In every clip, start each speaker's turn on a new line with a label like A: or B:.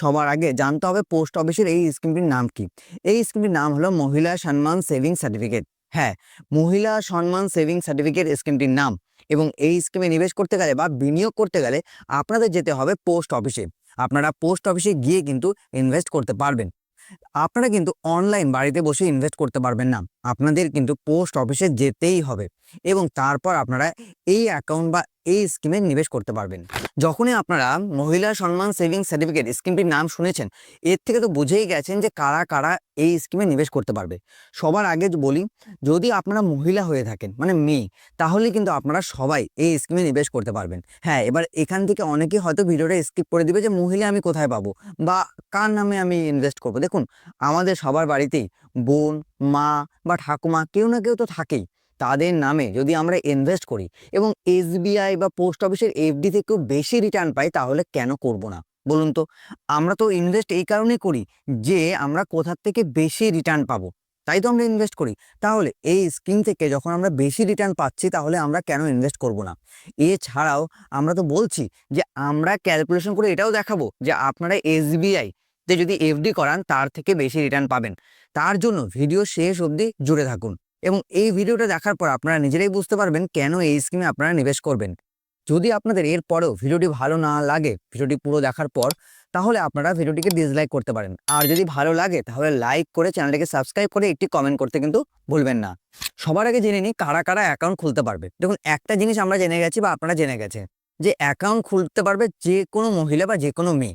A: সবার আগে জানতে হবে পোস্ট অফিসের এই স্কিমটির নাম কি? এই স্কিমটির নাম হলো মহিলা সম্মান সেভিং সার্টিফিকেট। হ্যাঁ মহিলা সম্মান সেভিং সার্টিফিকেট স্কিমটির নাম এবং এই স্কিমে নিবেশ করতে গেলে বা বিনিয়োগ করতে গেলে আপনাদের যেতে হবে পোস্ট অফিসে। আপনারা পোস্ট অফিসে গিয়ে কিন্তু ইনভেস্ট করতে পারবেন। আপনারা কিন্তু অনলাইন বাড়িতে বসে ইনভেস্ট করতে পারবেন না। আপনাদের কিন্তু পোস্ট অফিসে যেতেই হবে এবং তারপর আপনারা এই অ্যাকাউন্ট বা এই স্কিমে নিবেশ করতে পারবেন। যখনই আপনারা মহিলা সম্মান সেভিং সার্টিফিকেট স্কিমটির নাম শুনেছেন, এর থেকে তো বুঝেই গেছেন যে কারা কারা এই স্কিমে নিবেশ করতে পারবে। সবার আগে বলি, যদি আপনারা মহিলা হয়ে থাকেন মানে মেয়ে, তাহলে কিন্তু আপনারা সবাই এই স্কিমে নিবেশ করতে পারবেন। হ্যাঁ এবার এখান থেকে অনেকে হয়তো ভিডিওটা স্কিপ করে দিবে যে মহিলা আমি কোথায় পাবো বা কার নামে আমি ইনভেস্ট করব। দেখুন, আমাদের সবার বাড়িতেই বোন, মা বা ঠাকুমা কেউ না কেউ তো থাকেই। তাদের নামে যদি আমরা ইনভেস্ট করি এবং এসবিআই বা পোস্ট অফিসের এফডি থেকেও বেশি রিটার্ন পাই তাহলে কেন করব না? বলুন তো, আমরা তো ইনভেস্ট এই কারণে করি যে আমরা কোথার থেকে বেশি রিটার্ন পাবো। তাই তো আমরা ইনভেস্ট করি। তাহলে এই স্কিম থেকে যখন আমরা বেশি রিটার্ন পাচ্ছি, তাহলে আমরা কেন ইনভেস্ট করব না? এছাড়াও আমরা তো বলছি যে আমরা ক্যালকুলেশন করে এটাও দেখাবো যে আপনারা এসবিআই তে যদি এফডি করান, তার থেকে বেশি রিটার্ন পাবেন। তার জন্য ভিডিও শেষ অবধি জুড়ে থাকুন। এবং এই ভিডিওটা দেখার পর আপনারা নিজেরাই বুঝতে পারবেন কেন এই স্কিমে আপনারা নিবেশ করবেন। যদি আপনাদের এর পরেও ভিডিওটি ভালো না লাগে ভিডিওটি পুরো দেখার পর, তাহলে আপনারা ভিডিওটিকে ডিসলাইক করতে পারেন। আর যদি ভালো লাগে, তাহলে লাইক করে চ্যানেলটিকে সাবস্ক্রাইব করে একটি কমেন্ট করতে কিন্তু ভুলবেন না। সবার আগে জেনে নিই কারা কারা অ্যাকাউন্ট খুলতে পারবে। দেখুন, একটা জিনিস আমরা জেনে গেছি বা আপনারা জেনে গেছে যে অ্যাকাউন্ট খুলতে পারবে যে কোনো মহিলা বা যে কোনো মেয়ে।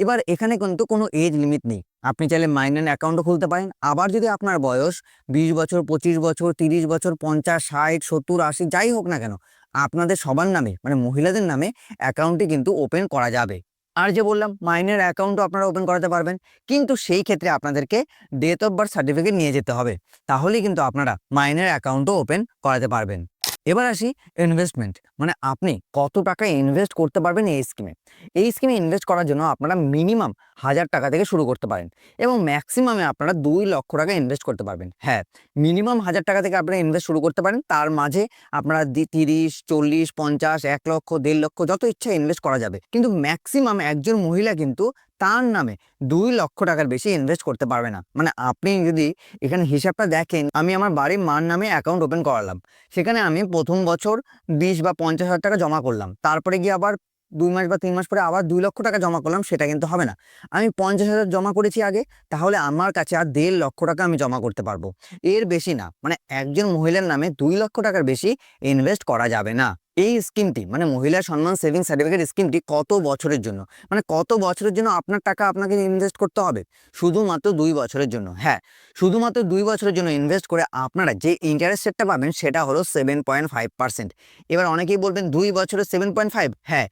A: এবার এখানে কিন্তু কোনো এজ লিমিট নেই। আপনি চাইলে মাইনার অ্যাকাউন্টও খুলতে পারেন। আবার যদি আপনার বয়স বিশ বছর, পঁচিশ বছর, তিরিশ বছর, পঞ্চাশ, ষাট, সত্তর, আশি, যাই হোক না কেন, আপনাদের সবার নামে মানে মহিলাদের নামে অ্যাকাউন্টটি কিন্তু ওপেন করা যাবে। আর যে বললাম মাইনের অ্যাকাউন্টও আপনারা ওপেন করাতে পারবেন। কিন্তু সেই ক্ষেত্রে আপনাদেরকে ডেট অফ বার্থ সার্টিফিকেট নিয়ে যেতে হবে। তাহলেই কিন্তু আপনারা মাইনের অ্যাকাউন্টও ওপেন করাতে পারবেন। এবার আসি ইনভেস্টমেন্ট মানে আপনি কত টাকা ইনভেস্ট করতে পারবেন এই স্কিমে এই স্কিমে ইনভেস্ট করার জন্য আপনারা মিনিমাম হাজার টাকা থেকে শুরু করতে পারেন এবং ম্যাক্সিমামে আপনারা দুই লক্ষ টাকা ইনভেস্ট করতে পারবেন। হ্যাঁ মিনিমাম হাজার টাকা থেকে আপনারা ইনভেস্ট শুরু করতে পারেন, তার মাঝে আপনারা তিরিশ, চল্লিশ, পঞ্চাশ, এক লক্ষ, দেড় লক্ষ যত ইচ্ছা ইনভেস্ট করা যাবে। কিন্তু ম্যাক্সিমাম একজন মহিলা কিন্তু তার নামে দুই লক্ষ টাকার বেশি ইনভেস্ট করতে পারবে না। মানে আপনি যদি এখানে হিসাবটা দেখেন, আমি আমার বাড়ির মার নামে অ্যাকাউন্ট ওপেন করালাম। সেখানে আমি প্রথম বছর বিশ বা পঞ্চাশ হাজার টাকা জমা করলাম। তারপরে গিয়ে আবার দুই মাস বা তিন মাস পরে আবার দুই লক্ষ টাকা জমা করলাম, সেটা কিন্তু হবে না। আমি পঞ্চাশ হাজার জমা করেছি আগে, তাহলে আমার কাছে আর দেড় লক্ষ টাকা আমি জমা করতে পারব। এর বেশি না। মানে একজন মহিলার নামে দুই লক্ষ টাকার বেশি ইনভেস্ট করা যাবে না। এই স্কিমটি মানে মহিলা সম্মান সেভিং সার্টিফিকেট স্কিমটি কত বছরের জন্য? মানে কত বছরের জন্য আপনার টাকা আপনাকে ইনভেস্ট করতে হবে? শুধুমাত্র দুই বছরের জন্য। হ্যাঁ শুধুমাত্র দুই বছরের জন্য ইনভেস্ট করে আপনারা যে ইন্টারেস্ট রেটটা পাবেন সেটা হলো সেভেন পয়েন্ট ফাইভ পার্সেন্ট এবার অনেকেই বলবেন, দুই বছরের সেভেন পয়েন্ট ফাইভ হ্যাঁ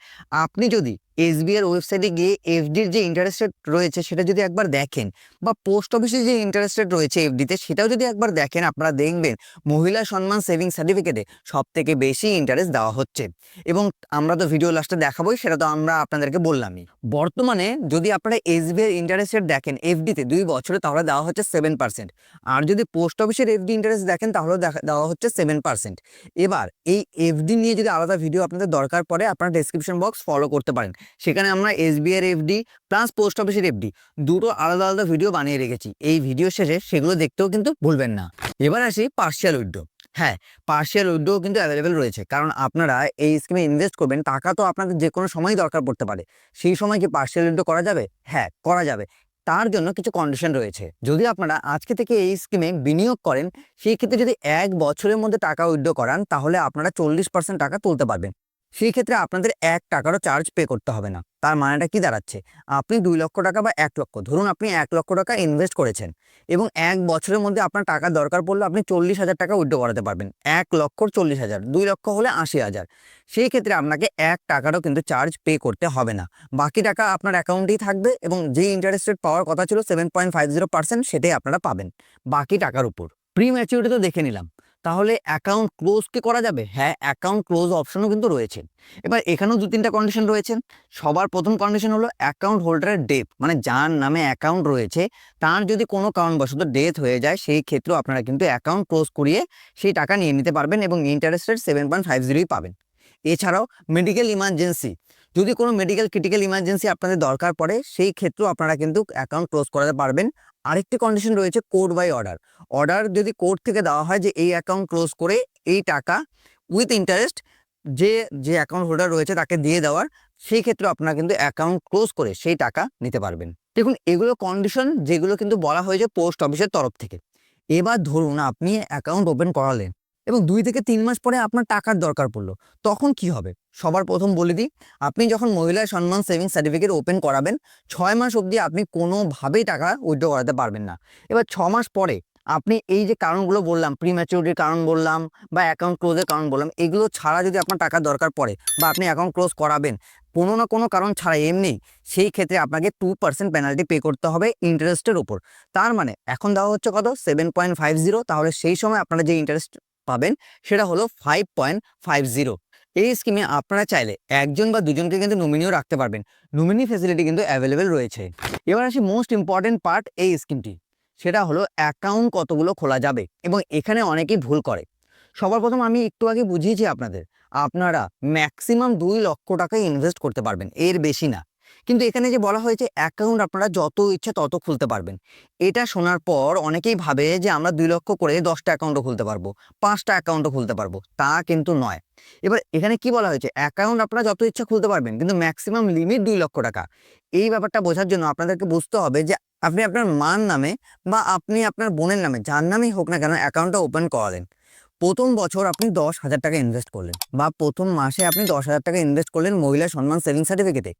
A: আপনি যদি এসবিআই এর ওয়েবসাইটে গিয়ে এফডির যে ইন্টারেস্ট রেট রয়েছে সেটা যদি একবার দেখেন বা পোস্ট অফিসে যে ইন্টারেস্ট রেট রয়েছে এফডিতে সেটাও যদি একবার দেখেন আপনারা দেখবেন মহিলা সম্মান সেভিং সার্টিফিকেটে সব থেকে বেশি ইন্টারেস্ট দেওয়া হচ্ছে। এবং আমরা তো ভিডিও লাস্টে দেখাবোই, সেটা তো আমরা আপনাদেরকে বললামই। বর্তমানে যদি আপনারা এসবিআই ইন্টারেস্ট রেট দেখেন, এফডিতে দুই বছরে তাহলে দেওয়া হচ্ছে সেভেন পার্সেন্ট আর যদি পোস্ট অফিসের এফডি ইন্টারেস্ট দেখেন তাহলে দেওয়া হচ্ছে সেভেন পার্সেন্ট এবার এই এফডি নিয়ে যদি আলাদা ভিডিও আপনাদের দরকার পড়ে, আপনারা ডেসক্রিপশন বক্স ফলো করতে পারেন। সেখানে আমরা এসবিআই এর এফডি প্লাস পোস্ট অফিসের এফডি দুটো আলাদা আলাদা ভিডিও বানিয়ে রেখেছি। এই ভিডিও শেষে সেগুলো দেখতেও কিন্তু ভুলবেন না। এবার আসি পার্সিয়াল উইড্রো হ্যাঁ পার্সিয়াল উইড্রো কিন্তু অ্যাভেলেবেল রয়েছে। কারণ আপনারা এই স্কিমে ইনভেস্ট করবেন, টাকা তো আপনাদের যে কোনো সময় দরকার পড়তে পারে। সেই সময় কি পার্সিয়াল উইড্রো করা যাবে? হ্যাঁ করা যাবে। তার জন্য কিছু কন্ডিশন রয়েছে। যদি আপনারা আজকে থেকে এই স্কিমে বিনিয়োগ করেন, সেই ক্ষেত্রে যদি এক বছরের মধ্যে টাকা উইথড্র করান, তাহলে আপনারা চল্লিশ পার্সেন্ট টাকা তুলতে পারবেন। সেই ক্ষেত্রে আপনাদের এক টাকারও চার্জ পে করতে হবে না। তার মানেটা কি দাঁড়াচ্ছে? আপনি দুই লক্ষ টাকা বা এক লক্ষ, ধরুন আপনি এক লক্ষ টাকা ইনভেস্ট করেছেন এবং এক বছরের মধ্যে আপনার টাকা দরকার পড়লে আপনি চল্লিশ হাজার টাকা উইথড্র করাতে পারবেন। এক লক্ষর চল্লিশ হাজার, দুই লক্ষ হলে আশি হাজার। সেই ক্ষেত্রে আপনাকে এক টাকারও কিন্তু চার্জ পে করতে হবে না। বাকি টাকা আপনার অ্যাকাউন্টেই থাকবে এবং যে ইন্টারেস্ট রেট পাওয়ার কথা ছিল seven point five zero percent সেটাই আপনারা পাবেন। বাকি টাকার উপর। প্রি ম্যাচিউরিটি তো দেখে নিলাম। তাহলে অ্যাকাউন্ট ক্লোজ কি করা যাবে? হ্যাঁ অ্যাকাউন্ট ক্লোজ অপশনও কিন্তু রয়েছে। এবার এখানেও দু তিনটা কন্ডিশন রয়েছে। সবার প্রথম কন্ডিশন হলো অ্যাকাউন্ট হোল্ডারের ডেথ মানে যার নামে অ্যাকাউন্ট রয়েছে, তার যদি কোনো কারণবশত ডেথ হয়ে যায়, সেই ক্ষেত্রেও আপনারা কিন্তু অ্যাকাউন্ট ক্লোজ করিয়ে সেই টাকা নিয়ে নিতে পারবেন এবং interest rate seven point five জিরোই পাবেন। এছাড়াও মেডিকেল ইমার্জেন্সি যদি কোনো মেডিকেল ক্রিটিক্যাল ইমার্জেন্সি আপনাদের দরকার পড়ে, সেই ক্ষেত্রেও আপনারা কিন্তু অ্যাকাউন্ট ক্লোজ করাতে পারবেন। আরেকটি কন্ডিশন রয়েছে কোড বাই অর্ডার অর্ডার যদি কোর্ট থেকে দেওয়া হয় যে এই অ্যাকাউন্ট ক্লোজ করে এই টাকা উইথ ইন্টারেস্ট যে যে অ্যাকাউন্ট হোল্ডার রয়েছে তাকে দিয়ে দেওয়ার, সেই ক্ষেত্রে আপনারা কিন্তু অ্যাকাউন্ট ক্লোজ করে সেই টাকা নিতে পারবেন। দেখুন, এগুলো কন্ডিশন যেগুলো কিন্তু বলা হয়েছে পোস্ট অফিসের তরফ থেকে। এবার ধরুন আপনি অ্যাকাউন্ট ওপেন করালেন। এবং দুই থেকে তিন মাস পরে আপনার টাকার দরকার পড়ল। তখন কি হবে? সবার প্রথম বলে দিই, আপনি যখন মহিলা সম্মান সেভিংস সার্টিফিকেট ওপেন করাবেন, ছয় মাস অবধি আপনি কোনোভাবেই টাকা উইথড্র করাতে পারবেন না। এবার ছ মাস পরে আপনি এই যে কারণগুলো বললাম প্রিম্যাচুরিটির কারণ বললাম বা অ্যাকাউন্ট ক্লোজের কারণ বললাম, এগুলো ছাড়া যদি আপনার টাকার দরকার পড়ে বা আপনি অ্যাকাউন্ট ক্লোজ করাবেন, কোনো না কোনো কারণ ছাড়া এমনি সেই ক্ষেত্রে আপনাকে টু পার্সেন্ট পেনাল্টি পে করতে হবে ইন্টারেস্টের উপর। তার মানে এখন দেওয়া হচ্ছে কত? সেভেন পয়েন্ট ফাইভ জিরো তাহলে সেই সময় আপনারা যে ইন্টারেস্ট পাবেন, সেটা হলো ফাইভ পয়েন্ট ফাইভ জিরো এই স্কিমে আপনারা চাইলে একজন বা দুজনকে কিন্তু নমিনিও রাখতে পারবেন। নমিনি ফেসিলিটি কিন্তু অ্যাভেলেবেল রয়েছে। এবার আসি মোস্ট ইম্পর্টেন্ট পার্ট এই স্কিমটি সেটা হলো অ্যাকাউন্ট কতগুলো খোলা যাবে এবং এখানে অনেকেই ভুল করে। সবার প্রথম আমি একটু আগে বুঝিয়েছি আপনাদের। আপনারা ম্যাক্সিমাম দুই লক্ষ টাকা ইনভেস্ট করতে পারবেন, এর বেশি না। কিন্তু এখানে যে বলা হয়েছে অ্যাকাউন্ট আপনারা যত ইচ্ছা তত খুলতে পারবেন। এটা শোনার পর অনেকেই ভাবে যে আমরা দুই লক্ষ করে দশটা অ্যাকাউন্টও খুলতে পারব, পাঁচটা অ্যাকাউন্টও খুলতে পারব, তা কিন্তু নয়। এবার এখানে কি বলা হয়েছে? অ্যাকাউন্ট আপনারা যত ইচ্ছা খুলতে পারবেন, কিন্তু ম্যাক্সিমাম লিমিট দুই লক্ষ টাকা। এই ব্যাপারটা বোঝার জন্য আপনাদেরকে বুঝতে হবে যে আপনি আপনার মার নামে বা আপনি আপনার বোনের নামে, যার নামেই হোক না কেন অ্যাকাউন্টটা ওপেন করালেন। প্রথম বছর আপনি দশ হাজার টাকা ইনভেস্ট করলেন বা প্রথম মাসে আপনি দশ হাজার টাকা ইনভেস্ট করলেন মহিলা সম্মান সেভিং সার্টিফিকেটে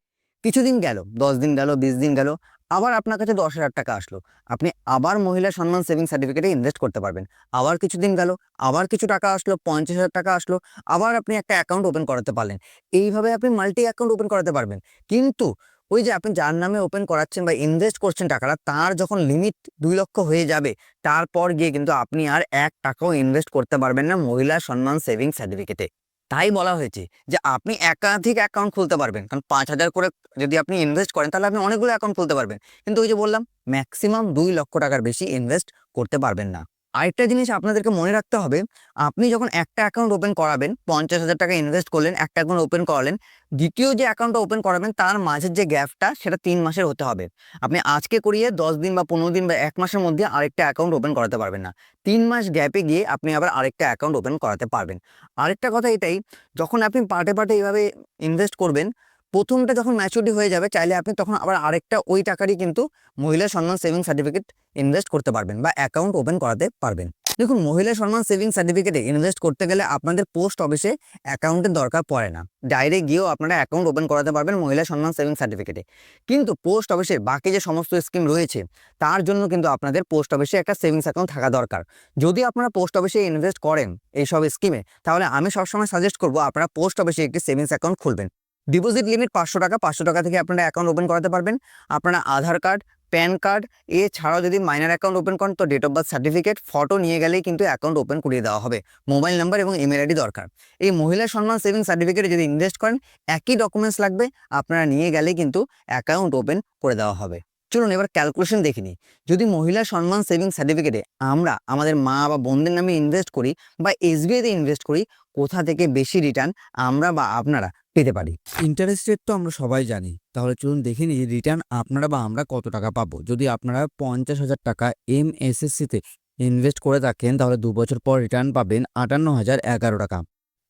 A: কিছুদিন গেল, দশ দিন গেল, বিশ দিন গেল, আবার আপনার কাছে দশ হাজার টাকা আসলো। আপনি আবার মহিলা সম্মান সেভিং সার্টিফিকেটে ইনভেস্ট করতে পারবেন। আবার কিছুদিন গেল, আবার কিছু টাকা আসলো, পঞ্চাশ হাজার টাকা আসলো, আবার আপনি একটা অ্যাকাউন্ট ওপেন করাতে পারলেন। এইভাবে আপনি মাল্টি অ্যাকাউন্ট ওপেন করাতে পারবেন। কিন্তু ওই যে আপনি যার নামে ওপেন করাচ্ছেন বা ইনভেস্ট করছেন টাকাটা, তার যখন লিমিট দুই লক্ষ হয়ে যাবে, তারপর গিয়ে কিন্তু আপনি আর এক টাকাও ইনভেস্ট করতে পারবেন না মহিলা সম্মান সেভিং সার্টিফিকেটে তাই বলা হয়েছে যে আপনি একাধিক অ্যাকাউন্ট খুলতে পারবেন। কারণ পাঁচ হাজার করে যদি আপনি ইনভেস্ট করেন, তাহলে আপনি অনেকগুলো অ্যাকাউন্ট খুলতে পারবেন। কিন্তু ওই যে বললাম ম্যাক্সিমাম দুই লক্ষ টাকার বেশি ইনভেস্ট করতে পারবেন না। আরেকটা জিনিস আপনাদেরকে মনে রাখতে হবে, আপনি যখন একটা অ্যাকাউন্ট ওপেন করাবেন, পঞ্চাশ হাজার টাকা ইনভেস্ট করলেন, একটা অ্যাকাউন্ট ওপেন করালেন, দ্বিতীয় যে অ্যাকাউন্টটা ওপেন করাবেন, তার মাঝের যে গ্যাপটা সেটা তিন মাসের হতে হবে। আপনি আজকে করিয়ে দশ দিন বা পনেরো দিন বা এক মাসের মধ্যে আরেকটা অ্যাকাউন্ট ওপেন করাতে পারবেন না। তিন মাস গ্যাপে গিয়ে আপনি আবার আরেকটা অ্যাকাউন্ট ওপেন করাতে পারবেন। আরেকটা কথা এটাই, যখন আপনি পার্টে পার্টে এইভাবে ইনভেস্ট করবেন প্রথমটা যখন ম্যাচুরিটি হয়ে যাবে, চাইলে আপনি তখন আবার আরেকটা ওই টাকারই কিন্তু মহিলা সম্মান সেভিং সার্টিফিকেট ইনভেস্ট করতে পারবেন বা অ্যাকাউন্ট ওপেন করাতে পারবেন। দেখুন, মহিলা সম্মান সেভিং সার্টিফিকেটে ইনভেস্ট করতে গেলে আপনাদের পোস্ট অফিসে অ্যাকাউন্টের দরকার পড়ে না। ডাইরেক্ট গিয়েও আপনারা অ্যাকাউন্ট ওপেন করাতে পারবেন মহিলা সম্মান সেভিং সার্টিফিকেটে কিন্তু পোস্ট অফিসের বাকি যে সমস্ত স্কিম রয়েছে, তার জন্য কিন্তু আপনাদের পোস্ট অফিসে একটা সেভিংস অ্যাকাউন্ট থাকা দরকার। যদি আপনারা পোস্ট অফিসে ইনভেস্ট করেন এইসব স্কিমে তাহলে আমি সবসময় সাজেস্ট করব, আপনারা পোস্ট অফিসে একটি সেভিংস অ্যাকাউন্ট খুলবেন। ডিপোজিট লিমিট পাঁচশো টাকা পাঁচশো টাকা থেকে আপনারা অ্যাকাউন্ট ওপেন করাতে পারবেন। আপনারা আধার কার্ড প্যান কার্ড এছাড়াও যদি মাইনার অ্যাকাউন্ট ওপেন করেন, তো date of birth certificate photo নিয়ে গেলেই কিন্তু অ্যাকাউন্ট ওপেন করিয়ে দেওয়া হবে। মোবাইল নাম্বার এবং ইমেল আইডি দরকার। এই মহিলা সম্মান সেভিং সার্টিফিকেটে যদি ইনভেস্ট করেন, একই ডকুমেন্টস লাগবে, আপনারা নিয়ে গেলেই কিন্তু অ্যাকাউন্ট ওপেন করে দেওয়া হবে। চলুন এবার ক্যালকুলেশন দেখে নিই। যদি মহিলা সম্মান সেভিং সার্টিফিকেটে আমরা আমাদের মা বা বোনদের নামে ইনভেস্ট করি বা এসবিআইতে ইনভেস্ট করি, কোথা থেকে বেশি রিটার্ন আমরা বা আপনারা পেতে পারি?
B: ইন্টারেস্ট রেট তো আমরা সবাই জানি। তাহলে চলুন দেখে নিই রিটার্ন আপনারা বা আমরা কত টাকা পাবো। যদি আপনারা পঞ্চাশ হাজার টাকা এম এসএসসিতে ইনভেস্ট করে থাকেন, তাহলে দু বছর পর রিটার্ন পাবেন আটান্ন হাজার এগারো টাকা।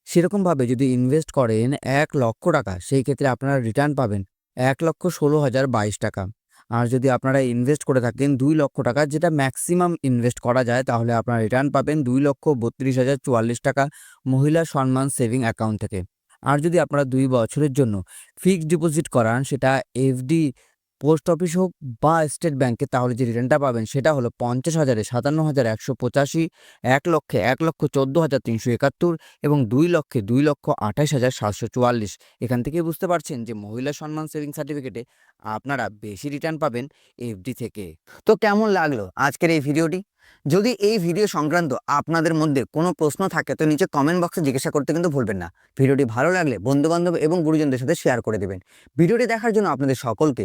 B: সেরকমভাবে যদি ইনভেস্ট করেন এক লক্ষ টাকা, সেই ক্ষেত্রে আপনারা রিটার্ন পাবেন এক লক্ষ ষোলো হাজার বাইশ টাকা। আর যদি আপনারা ইনভেস্ট করে থাকেন দুই লক্ষ টাকা, যেটা ম্যাক্সিমাম ইনভেস্ট করা যায়, তাহলে আপনারা রিটার্ন পাবেন দুই লক্ষ বত্রিশ হাজার চুয়াল্লিশ টাকা মহিলা সম্মান সেভিং অ্যাকাউন্ট থেকে। আর যদি আপনারা দুই বছরের জন্য ফিক্সড ডিপোজিট করান, সেটা এফডি পোস্ট অফিস হোক বা স্টেট ব্যাংকে তাহলে যে রিটার্নটা পাবেন সেটা হলো পঞ্চাশ হাজারে সাতান্ন হাজার একশো পঁচাশি, এক লক্ষে এক লক্ষ চোদ্দ হাজার তিনশো একাত্তর এবং দুই লক্ষে দুই লক্ষ আঠাশ হাজার সাতশো চুয়াল্লিশ। এখান থেকে বুঝতে পারছেন যে মহিলা সম্মান সেভিং সার্টিফিকেটে আপনারা বেশি রিটার্ন পাবেন এফডি থেকে।
A: তো কেমন লাগল আজকের এই ভিডিওটি? যদি এই ভিডিও সংক্রান্ত আপনাদের মধ্যে কোনো প্রশ্ন থাকে তো নিচে কমেন্ট বক্সে জিজ্ঞাসা করতে কিন্তু ভুলবেন না। ভিডিওটি ভালো লাগলে বন্ধুবান্ধব এবং গুরুজনদের সাথে শেয়ার করে দেবেন। ভিডিওটি দেখার জন্য আপনাদের সকলকে